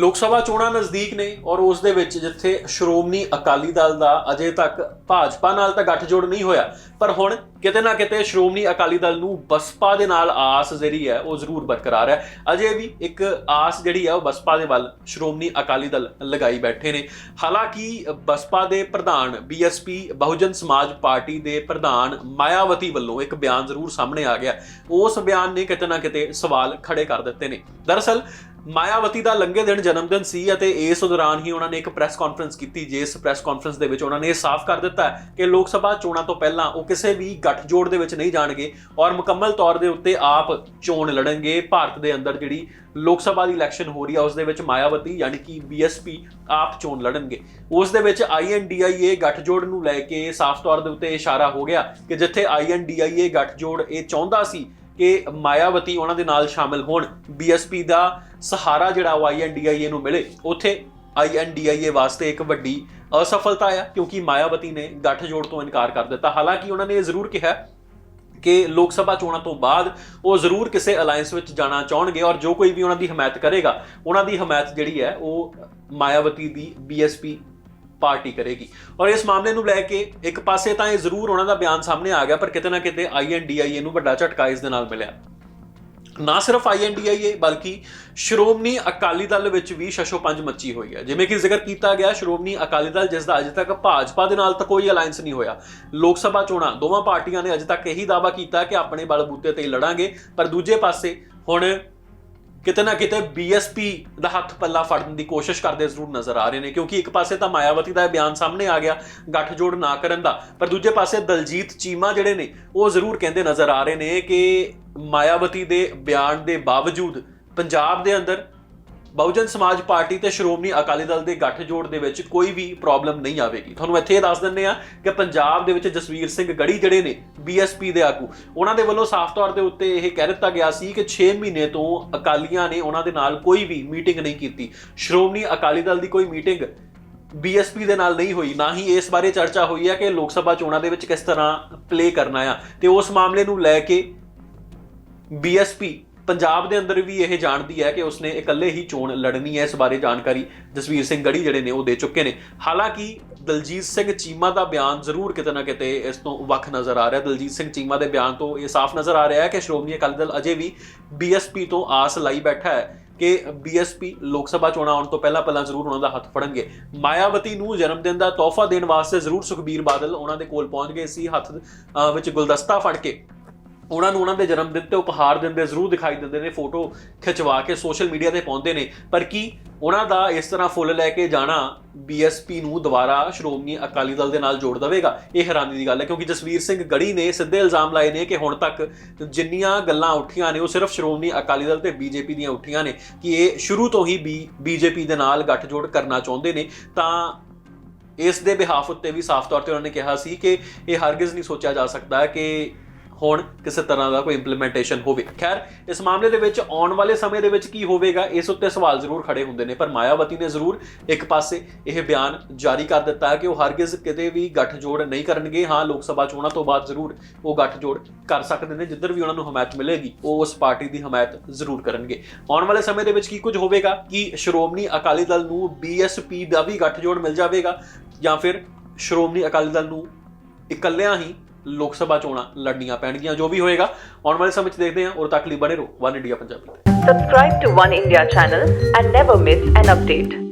ਲੋਕ ਸਭਾ ਚੋਣਾਂ ਨਜ਼ਦੀਕ ਨੇ ਔਰ ਉਸ ਦੇ ਵਿੱਚ ਜਿੱਥੇ ਸ਼੍ਰੋਮਣੀ ਅਕਾਲੀ ਦਲ ਦਾ ਅਜੇ ਤੱਕ ਭਾਜਪਾ ਨਾਲ ਤਾਂ ਗੱਠਜੋੜ ਨਹੀਂ ਹੋਇਆ, ਪਰ ਹੁਣ ਕਿਤੇ ਨਾ ਕਿਤੇ ਸ਼੍ਰੋਮਣੀ ਅਕਾਲੀ ਦਲ ਨੂੰ ਬਸਪਾ ਦੇ ਨਾਲ ਆਸ ਜਿਹੜੀ ਹੈ ਉਹ ਜ਼ਰੂਰ ਬਰਕਰਾਰ ਹੈ। ਅਜੇ ਵੀ ਇੱਕ ਆਸ ਜਿਹੜੀ ਹੈ ਉਹ ਬਸਪਾ ਦੇ ਵੱਲ ਸ਼੍ਰੋਮਣੀ ਅਕਾਲੀ ਦਲ ਲਗਾਈ ਬੈਠੇ ਨੇ। ਹਾਲਾਂਕਿ ਬਸਪਾ ਦੇ ਪ੍ਰਧਾਨ ਬੀਐਸਪੀ ਬਹੁਜਨ ਸਮਾਜ ਪਾਰਟੀ ਦੇ ਪ੍ਰਧਾਨ ਮਾਇਆਵਤੀ ਵੱਲੋਂ ਇੱਕ ਬਿਆਨ ਜ਼ਰੂਰ ਸਾਹਮਣੇ ਆ ਗਿਆ। ਉਸ ਬਿਆਨ ਨੇ ਕਿਤੇ ਨਾ ਕਿਤੇ ਸਵਾਲ ਖੜੇ ਕਰ ਦਿੱਤੇ ਨੇ। ਦਰਅਸਲ ਮਾਇਆਵਤੀ ਦਾ ਲੰਘੇ ਦਿਨ ਜਨਮ ਦਿਨ ਸੀ ਅਤੇ ਇਸ ਦੌਰਾਨ ਹੀ ਉਹਨਾਂ ਨੇ ਇੱਕ ਪ੍ਰੈਸ ਕਾਨਫਰੰਸ ਕੀਤੀ, ਜਿਸ ਪ੍ਰੈਸ ਕਾਨਫਰੰਸ ਦੇ ਵਿੱਚ ਉਹਨਾਂ ਨੇ ਇਹ ਸਾਫ਼ ਕਰ ਦਿੱਤਾ ਕਿ ਲੋਕ ਸਭਾ ਚੋਣਾਂ ਤੋਂ ਪਹਿਲਾਂ ਉਹ ਕਿਸੇ ਵੀ ਗੱਠਜੋੜ ਦੇ ਵਿੱਚ ਨਹੀਂ ਜਾਣਗੇ ਔਰ ਮੁਕੰਮਲ ਤੌਰ ਦੇ ਉੱਤੇ ਆਪ ਚੋਣ ਲੜਨਗੇ। ਭਾਰਤ ਦੇ ਅੰਦਰ ਜਿਹੜੀ ਲੋਕ ਸਭਾ ਦੀ ਇਲੈਕਸ਼ਨ ਹੋ ਰਹੀ ਹੈ ਉਸ ਦੇ ਵਿੱਚ ਮਾਇਆਵਤੀ ਯਾਨੀ ਕਿ ਬੀਐਸਪੀ ਆਪ ਚੋਣ ਲੜਨਗੇ। ਉਸ ਦੇ ਵਿੱਚ ਆਈਐਨਡੀਆਈਏ ਗੱਠਜੋੜ ਨੂੰ ਲੈ ਕੇ ਸਾਫ਼ ਤੌਰ ਦੇ ਉੱਤੇ ਇਸ਼ਾਰਾ ਹੋ ਗਿਆ ਕਿ ਜਿੱਥੇ ਆਈਐਨਡੀਆਈਏ ਗੱਠਜੋੜ ਇਹ ਚਾਹੁੰਦਾ ਸੀ ਕਿ ਮਾਇਆਵਤੀ ਉਹਨਾਂ ਦੇ ਨਾਲ ਸ਼ਾਮਿਲ ਹੋਣ। ਬੀਐਸਪੀ ਦਾ ਸਹਾਰਾ ਜਿਹੜਾ ਉਹ ਆਈਐਨਡੀਆਈਏ ਨੂੰ ਮਿਲੇ। ਉੱਥੇ ਆਈਐਨਡੀਆਈਏ ਵਾਸਤੇ ਇੱਕ ਵੱਡੀ ਅਸਫਲਤਾ ਆ, ਕਿਉਂਕਿ ਮਾਇਆਵਤੀ ਨੇ ਗੱਠਜੋੜ ਤੋਂ ਇਨਕਾਰ ਕਰ ਦਿੱਤਾ। ਹਾਲਾਂਕਿ ਉਹਨਾਂ ਨੇ ਇਹ ਜ਼ਰੂਰ ਕਿਹਾ ਕਿ ਲੋਕ ਸਭਾ ਚੋਣਾਂ ਤੋਂ ਬਾਅਦ ਉਹ ਜ਼ਰੂਰ ਕਿਸੇ ਅਲਾਈਅੰਸ ਵਿੱਚ ਜਾਣਾ ਚਾਹਣਗੇ ਔਰ ਜੋ ਕੋਈ ਵੀ ਉਹਨਾਂ ਦੀ ਹਮਾਇਤ ਕਰੇਗਾ, ਉਹਨਾਂ ਦੀ ਹਮਾਇਤ ਜਿਹੜੀ ਹੈ, ਉਹ ਮਾਇਆਵਤੀ ਦੀ ਬੀਐਸਪੀ ਪਾਰਟੀ ਕਰੇਗੀ। ਔਰ ਇਸ ਮਾਮਲੇ ਨੂੰ ਲੈ ਕੇ ਇੱਕ ਪਾਸੇ ਤਾਂ ਇਹ ਜ਼ਰੂਰ ਉਹਨਾਂ ਦਾ ਬਿਆਨ ਸਾਹਮਣੇ ਆ ਗਿਆ, ਪਰ ਕਿਤੇ ਨਾ ਕਿਤੇ ਆਈਐਨਡੀਆਈਏ ਨੂੰ ਵੱਡਾ ਝਟਕਾ ਇਸ ਦੇ ਨਾਲ ਮਿਲਿਆ। ਨਾ ਸਿਰਫ ਆਈਐਨਡੀਆਈਏ ਬਲਕਿ ਸ਼੍ਰੋਮਣੀ ਅਕਾਲੀ ਦਲ ਵਿੱਚ ਵੀ ਸ਼ਸ਼ੋ ਪੰਜ ਮੱਚੀ ਹੋਈ ਹੈ। ਜਿਵੇਂ ਕਿ ਜ਼ਿਕਰ ਕੀਤਾ ਗਿਆ, ਸ਼੍ਰੋਮਣੀ ਅਕਾਲੀ ਦਲ ਜਿਸ ਦਾ ਅਜੇ ਤੱਕ ਭਾਜਪਾ ਦੇ ਨਾਲ ਤਾਂ ਕੋਈ ਅਲਾਈਅੰਸ ਨਹੀਂ ਹੋਇਆ। ਲੋਕ ਸਭਾ ਚੋਣਾਂ, ਦੋਵਾਂ ਪਾਰਟੀਆਂ ਨੇ ਅਜੇ ਤੱਕ ਇਹੀ ਦਾਅਵਾ ਕੀਤਾ ਕਿ ਆਪਣੇ ਬਲਬੂਤੇ ਤੇ ਲੜਾਂਗੇ। ਪਰ ਦੂਜੇ ਪਾਸੇ ਹੁਣ ਕਿਤੇ ਨਾ ਕਿਤੇ ਬੀਐਸਪੀ ਦਾ ਹੱਥ ਪੱਲਾ ਫੜਨ ਦੀ ਕੋਸ਼ਿਸ਼ ਕਰਦੇ ਜ਼ਰੂਰ ਨਜ਼ਰ ਆ ਰਹੇ ਨੇ, ਕਿਉਂਕਿ ਇੱਕ ਪਾਸੇ ਤਾਂ ਮਾਇਆਵਤੀ ਦਾ ਇਹ ਬਿਆਨ ਸਾਹਮਣੇ ਆ ਗਿਆ, ਗੱਠਜੋੜ ਨਾ ਕਰਨ ਦਾ, ਪਰ ਦੂਜੇ ਪਾਸੇ ਦਲਜੀਤ ਚੀਮਾ ਜਿਹੜੇ ਨੇ, ਉਹ ਜ਼ਰੂਰ ਕਹਿੰਦੇ ਨਜ਼ਰ ਆ ਰਹੇ ਨੇ ਕਿ ਮਾਇਆਵਤੀ ਦੇ ਬਿਆਨ ਦੇ ਬਾਵਜੂਦ ਪੰਜਾਬ ਦੇ ਅੰਦਰ ਬਹੁਜਨ ਸਮਾਜ ਪਾਰਟੀ ਤੇ ਸ਼੍ਰੋਮਣੀ ਅਕਾਲੀ ਦਲ ਦੇ ਗੱਠਜੋੜ ਦੇ ਵਿੱਚ ਕੋਈ ਵੀ ਪ੍ਰੋਬਲਮ ਨਹੀਂ ਆਵੇਗੀ ਤੁਹਾਨੂੰ ਇੱਥੇ ਇਹ ਦੱਸ ਦਿੰਦੇ ਆ ਕਿ ਪੰਜਾਬ ਦੇ ਵਿੱਚ ਜਸਵੀਰ ਸਿੰਘ ਗੜੀ ਜਿਹੜੇ ਨੇ ਬੀਐਸਪੀ ਦੇ ਆਗੂ ਉਹਨਾਂ ਦੇ ਵੱਲੋਂ ਸਾਫ਼ ਤੌਰ ਦੇ ਉੱਤੇ ਇਹ ਕਹਿ ਦਿੱਤਾ ਗਿਆ ਸੀ ਕਿ 6 ਮਹੀਨੇ ਤੋਂ ਅਕਾਲੀਆਂ ਨੇ ਉਹਨਾਂ ਦੇ ਨਾਲ ਕੋਈ ਵੀ ਮੀਟਿੰਗ ਨਹੀਂ ਕੀਤੀ ਸ਼੍ਰੋਮਣੀ ਅਕਾਲੀ ਦਲ ਦੀ ਕੋਈ ਮੀਟਿੰਗ ਬੀਐਸਪੀ ਦੇ ਨਾਲ ਨਹੀਂ ਹੋਈ ਨਾ ਹੀ ਇਸ ਬਾਰੇ ਚਰਚਾ ਹੋਈ ਹੈ ਕਿ ਲੋਕ ਸਭਾ ਚੋਣਾਂ ਦੇ ਵਿੱਚ ਕਿਸ ਤਰ੍ਹਾਂ ਪਲੇ ਕਰਨਾ ਆ ਤੇ ਉਸ ਮਾਮਲੇ ਨੂੰ ਲੈ ਕੇ ਬੀਐਸਪੀ ਪੰਜਾਬ ਦੇ ਅੰਦਰ ਵੀ ਇਹ ਜਾਣਦੀ ਹੈ ਕਿ ਉਸਨੇ ਇਕੱਲੇ ਹੀ ਚੋਣ ਲੜਨੀ ਹੈ, ਇਸ ਬਾਰੇ ਜਾਣਕਾਰੀ ਜਸਵੀਰ ਸਿੰਘ ਗੜੀ ਜਿਹੜੇ ਨੇ ਉਹ ਦੇ ਚੁੱਕੇ ਨੇ। ਹਾਲਾਂਕਿ ਦਲਜੀਤ ਸਿੰਘ ਚੀਮਾ ਦਾ ਬਿਆਨ ਜ਼ਰੂਰ ਕਿਤੇ ਨਾ ਕਿਤੇ ਇਸ ਤੋਂ ਵੱਖ ਨਜ਼ਰ ਆ ਰਿਹਾ। ਦਲਜੀਤ ਸਿੰਘ ਚੀਮਾ ਦੇ ਬਿਆਨ ਤੋਂ ਇਹ ਸਾਫ਼ ਨਜ਼ਰ ਆ ਰਿਹਾ ਹੈ ਕਿ ਸ਼੍ਰੋਮਣੀ ਅਕਾਲੀ ਦਲ ਅਜੇ ਵੀ ਬੀਐਸਪੀ ਤੋਂ ਆਸ ਲਾਈ ਬੈਠਾ ਹੈ ਕਿ ਬੀਐਸਪੀ ਲੋਕ ਸਭਾ ਚੋਣਾਂ ਆਉਣ ਤੋਂ ਪਹਿਲਾਂ ਪਹਿਲਾਂ ਜ਼ਰੂਰ ਉਹਨਾਂ ਦਾ ਹੱਥ ਫੜਨਗੇ। ਮਾਇਆਵਤੀ ਨੂੰ ਜਨਮ ਦਿਨ ਦਾ ਤੋਹਫਾ ਦੇਣ ਵਾਸਤੇ ਜ਼ਰੂਰ ਸੁਖਬੀਰ ਬਾਦਲ ਉਹਨਾਂ ਦੇ ਕੋਲ ਪਹੁੰਚ ਗਏ ਸੀ, ਹੱਥ ਵਿੱਚ ਗੁਲਦਸਤਾ ਫੜ ਕੇ। ਉਹਨਾਂ ਨੂੰ ਉਹਨਾਂ ਦੇ ਜਨਮ ਦਿਨ ਤੇ ਉਪਹਾਰ ਦਿੰਦੇ ਜ਼ਰੂਰ ਦਿਖਾਈ ਦਿੰਦੇ ਨੇ, ਫੋਟੋ ਖਿਚਵਾ ਕੇ ਸੋਸ਼ਲ ਮੀਡੀਆ ਤੇ ਪਾਉਂਦੇ ਨੇ। ਪਰ ਕੀ ਉਹਨਾਂ ਦਾ ਇਸ ਤਰ੍ਹਾਂ ਫੁੱਲ ਲੈ ਕੇ ਜਾਣਾ ਬੀਐਸਪੀ ਨੂੰ ਦੁਬਾਰਾ ਸ਼੍ਰੋਮਣੀ ਅਕਾਲੀ ਦਲ ਦੇ ਨਾਲ ਜੋੜ ਦੇਵੇਗਾ? ਇਹ ਹੈਰਾਨੀ ਦੀ ਗੱਲ ਹੈ, ਕਿਉਂਕਿ ਜਸਵੀਰ ਸਿੰਘ ਗੜੀ ਨੇ ਸਿੱਧੇ ਇਲਜ਼ਾਮ ਲਾਏ ਨੇ ਕਿ ਹੁਣ ਤੱਕ ਜਿੰਨੀਆਂ ਗੱਲਾਂ ਉੱਠੀਆਂ ਨੇ, ਉਹ ਸਿਰਫ ਸ਼੍ਰੋਮਣੀ ਅਕਾਲੀ ਦਲ ਤੇ ਬੀਜੇਪੀ ਦੀਆਂ ਉੱਠੀਆਂ ਨੇ ਕਿ ਇਹ ਸ਼ੁਰੂ ਤੋਂ ਹੀ ਬੀਜੇਪੀ ਦੇ ਨਾਲ ਗੱਠਜੋੜ ਕਰਨਾ ਚਾਹੁੰਦੇ ਨੇ। ਤਾਂ ਇਸ ਦੇ ਬਿਹਾਫ ਉੱਤੇ ਵੀ ਸਾਫ਼ ਤੌਰ ਤੇ ਉਹਨਾਂ ਨੇ ਕਿਹਾ ਸੀ ਕਿ ਇਹ ਹਰਗਿਜ਼ ਨਹੀਂ ਸੋਚਿਆ ਜਾ ਸਕਦਾ ਕਿ ਹੁਣ ਕਿਸੇ ਤਰ੍ਹਾਂ ਦਾ ਕੋਈ ਇੰਪਲੀਮੈਂਟੇਸ਼ਨ ਹੋਵੇ। ਖੈਰ, ਇਸ ਮਾਮਲੇ ਦੇ ਵਿੱਚ ਆਉਣ ਵਾਲੇ ਸਮੇਂ ਦੇ ਵਿੱਚ ਕੀ ਹੋਵੇਗਾ, ਇਸ ਉੱਤੇ ਸਵਾਲ ਜ਼ਰੂਰ ਖੜੇ ਹੁੰਦੇ ਨੇ, ਪਰ ਮਾਇਆਵਤੀ ਨੇ ਜ਼ਰੂਰ ਇੱਕ ਪਾਸੇ ਇਹ ਬਿਆਨ ਜਾਰੀ ਕਰ ਦਿੱਤਾ ਕਿ ਉਹ ਹਰਗਿਜ਼ ਕਿਤੇ ਵੀ ਗੱਠਜੋੜ ਨਹੀਂ ਕਰਨਗੇ। ਹਾਂ, ਲੋਕ ਸਭਾ ਚੋਣਾਂ ਤੋਂ ਬਾਅਦ ਜ਼ਰੂਰ ਉਹ ਗੱਠਜੋੜ ਕਰ ਸਕਦੇ ਨੇ, ਜਿੱਧਰ ਵੀ ਉਹਨਾਂ ਨੂੰ ਹਮਾਇਤ ਮਿਲੇਗੀ, ਉਹ ਉਸ ਪਾਰਟੀ ਦੀ ਹਮਾਇਤ ਜ਼ਰੂਰ ਕਰਨਗੇ। ਆਉਣ ਵਾਲੇ ਸਮੇਂ ਦੇ ਵਿੱਚ ਕੀ ਕੁਝ ਹੋਵੇਗਾ? ਕਿ ਸ਼੍ਰੋਮਣੀ ਅਕਾਲੀ ਦਲ ਨੂੰ ਬੀਐਸਪੀ ਦਾ ਵੀ ਗੱਠਜੋੜ ਮਿਲ ਜਾਵੇਗਾ ਜਾਂ ਫਿਰ ਸ਼੍ਰੋਮਣੀ ਅਕਾਲੀ ਦਲ ਨੂੰ ਇਕੱਲਿਆਂ ਹੀ ਲੋਕ ਸਭਾ ਚੋਣਾਂ ਲੜਨੀਆਂ ਪੈਣਗੀਆਂ, ਜੋ ਵੀ ਹੋਏਗਾ। ਆਉਣ ਵਾਲੇ ਸਮੇਂ 'ਚ ਦੇਖਦੇ ਹਾਂ। ਔਰ ਤੱਕ ਲਈ ਬਣੇ ਰਹੋ। ਵਨ ਇੰਡੀਆ ਪੰਜਾਬੀ ਤੇ। Subscribe to One India channel and never miss an.